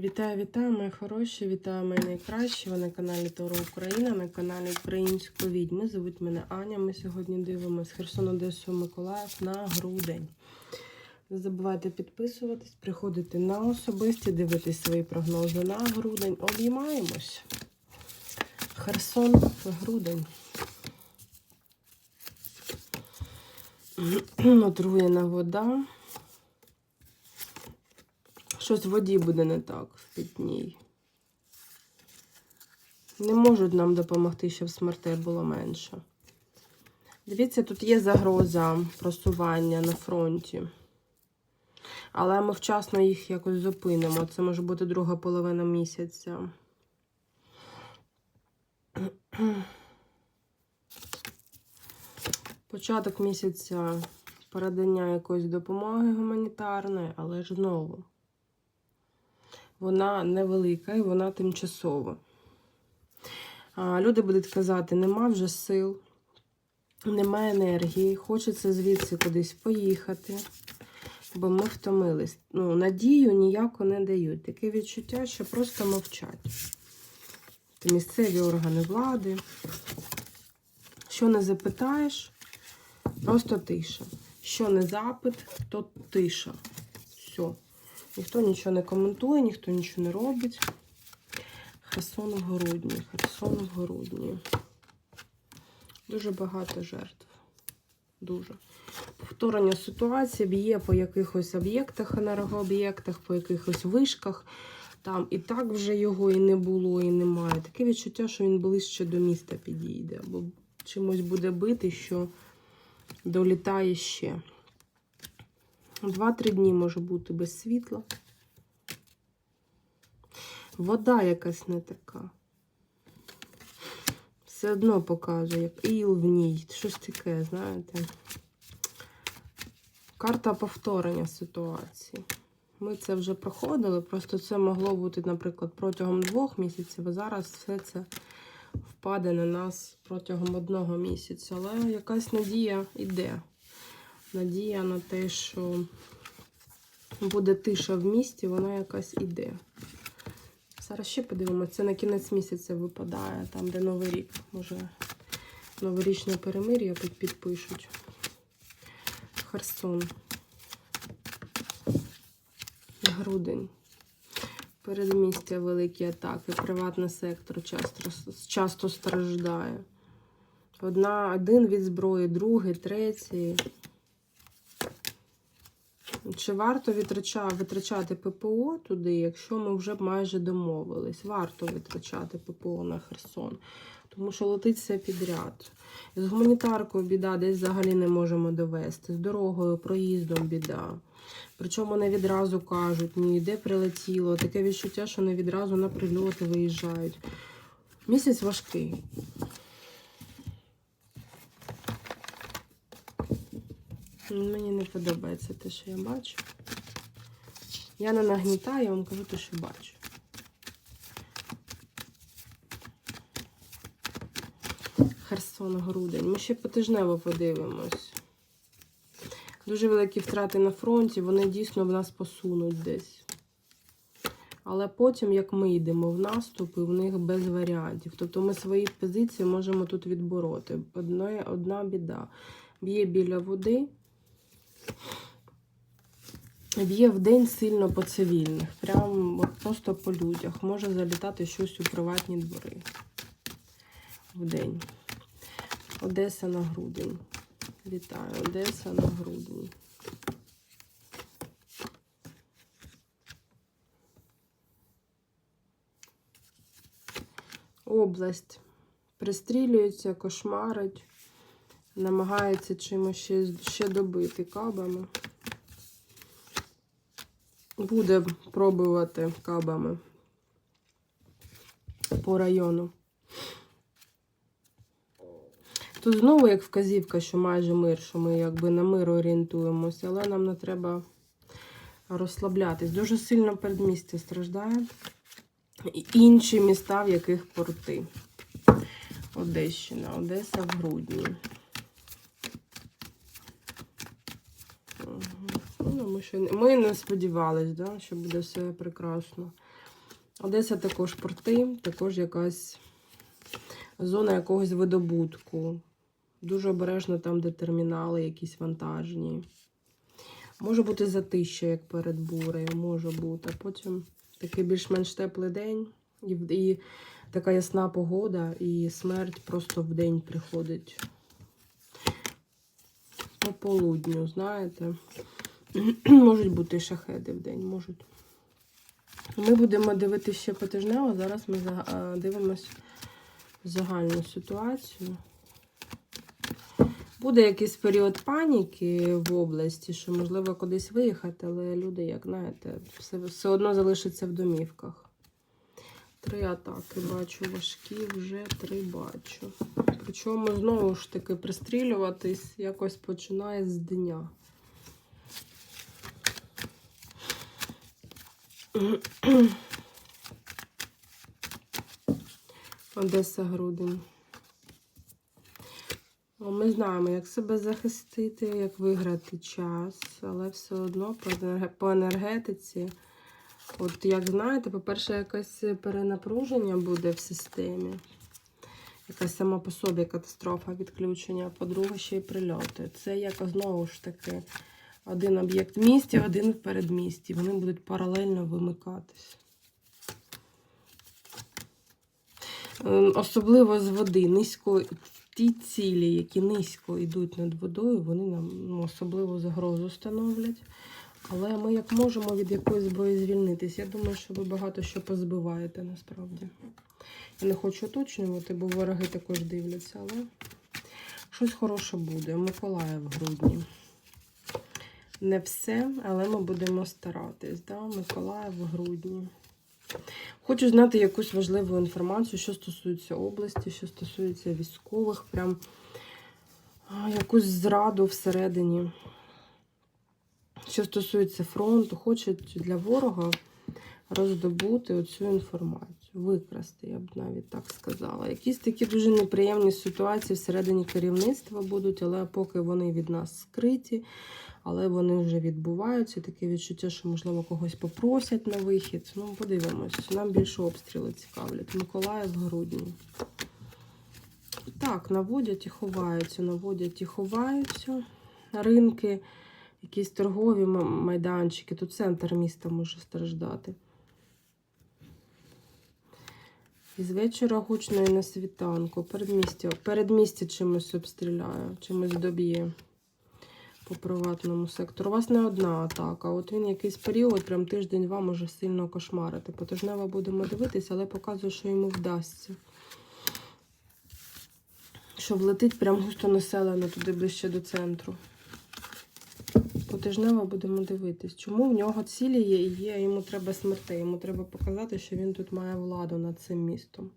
Вітаю, вітаю, мої хороші, вітаю мої найкращі. Ви на каналі Торо Україна, на каналі Української відьми. Звуть мене Аня. Ми сьогодні дивимося Херсон, Одесу, Миколаїв на грудень. Не забувайте підписуватись, приходити на особисті, дивитись свої прогнози на грудень. Обіймаємось. Херсон, грудень. Отруєна вода. Щось в воді буде не так в питній. Не можуть нам допомогти, щоб смертей було менше. Дивіться, тут є загроза просування на фронті. Але ми вчасно їх якось зупинимо. Це може бути друга половина місяця. Початок місяця передання якоїсь допомоги гуманітарної, але ж знову вона невелика і вона тимчасова. Люди будуть казати, нема вже сил, немає енергії, хочеться звідси кудись поїхати, бо ми втомились. Ну, Надію ніяко не дають. Таке відчуття, що просто мовчать. Це місцеві органи влади. Що не запитаєш, просто тиша. Що не запит, то тиша. Все. Ніхто нічого не коментує, ніхто нічого не робить. Херсон в грудні, Херсон в грудні. Дуже багато жертв. Дуже. Повторення ситуації б'є по якихось об'єктах, енергооб'єктах, по якихось вишках. Там і так вже його і не було, і немає. Таке відчуття, що він ближче до міста підійде. Або чимось буде бити, що долітає ще. Два-три дні може бути без світла. Вода якась не така. Все одно показує, як іл в ній. Щось таке, знаєте. Карта повторення ситуації. Ми це вже проходили, просто це могло бути, наприклад, протягом двох місяців, а зараз все це впаде на нас протягом одного місяця. Але якась надія йде надія на те, що буде тиша в місті, вона якась іде. Зараз ще подивимося, це на кінець місяця випадає, там, де Новий рік. Може, новорічне перемир'я тут підпишуть. Херсон. Грудень. Передмістя великі атаки, приватний сектор часто, часто страждає. Одна, один від зброї, другий, третій. Чи варто витрачати ППО туди, якщо ми вже майже домовились? Варто витрачати ППО на Херсон, тому що летить все підряд. З гуманітаркою біда, десь взагалі не можемо довести. З дорогою, проїздом біда. Причому не відразу кажуть, ні, де прилетіло. Таке відчуття, що не відразу на прильоти виїжджають. Місяць важкий. Мені не подобається те, що я бачу. Я не нагнітаю, я вам кажу те, що бачу. Херсон, грудень. Ми ще потижнево подивимось. Дуже великі втрати на фронті, вони дійсно в нас посунуть десь. Але потім, як ми йдемо в наступ, і в них без варіантів. Тобто ми свої позиції можемо тут відбороти. Одна, одна біда. Б'є біля води. Б'є в день сильно по цивільних, прям от просто по людях. Може залітати щось у приватні двори в день. Одеса на грудень. Вітаю, Одеса на грудень. Область. Пристрілюється, кошмарить намагається чимось ще, ще добити кабами. Буде пробувати кабами по району. Тут знову як вказівка, що майже мир, що ми якби на мир орієнтуємося, але нам не треба розслаблятись. Дуже сильно передмістя страждає. І інші міста, в яких порти. Одещина, Одеса в грудні. Тому що ми не сподівалися, да, що буде все прекрасно. Одеса також порти, також якась зона якогось видобутку. Дуже обережно там, де термінали, якісь вантажні. Може бути затища, як перед бурею, може бути. А потім такий більш-менш теплий день, і, і така ясна погода, і смерть просто в день приходить. По полудню, знаєте. Можуть бути шахеди в день, можуть. Ми будемо дивитися ще потижнево. Зараз ми дивимось загальну ситуацію. Буде якийсь період паніки в області, що можливо кудись виїхати, але люди, як знаєте, все, все одно залишаться в домівках. Три атаки бачу, важкі вже три бачу. Причому знову ж таки пристрілюватись якось починає з дня. Одеса Грудень. Ну, Ми знаємо, як себе захистити, як виграти час, але все одно по енергетиці. От як знаєте, по-перше, якесь перенапруження буде в системі. Якась сама по собі катастрофа відключення, по-друге, ще й прильоти. Це як знову ж таки один об'єкт в місті, один в передмісті. Вони будуть паралельно вимикатись. Ем, Особливо з води. Низько ті цілі, які низько йдуть над водою, вони нам ну, особливу загрозу становлять. Але ми як можемо від якоїсь зброї звільнитись. Я думаю, що ви багато що позбиваєте насправді. Я не хочу уточнювати, бо вороги також дивляться, але щось хороше буде. Миколаїв в грудні. Не все, але ми будемо старатись. Да? Миколаїв в грудні. Хочу знати якусь важливу інформацію, що стосується області, що стосується військових, прям якусь зраду всередині. Що стосується фронту, хочуть для ворога роздобути оцю інформацію, викрасти, я б навіть так сказала. Якісь такі дуже неприємні ситуації всередині керівництва будуть, але поки вони від нас скриті, але вони вже відбуваються. Таке відчуття, що, можливо, когось попросять на вихід. Ну, подивимось. Нам більше обстріли цікавлять. Миколаїв грудні. Так, наводять і ховаються, наводять і ховаються. Ринки, якісь торгові майданчики. Тут центр міста може страждати. І з вечора гучно і на світанку. Передмістя, передмістя чимось обстріляє, чимось доб'є по приватному сектору. У вас не одна атака. От він якийсь період, прям тиждень-два може сильно кошмарити. Потижнево будемо дивитися, але показує, що йому вдасться. Що влетить прям густо населено туди ближче до центру. Потижнево будемо дивитись. Чому в нього цілі є і є, йому треба смертей. Йому треба показати, що він тут має владу над цим містом.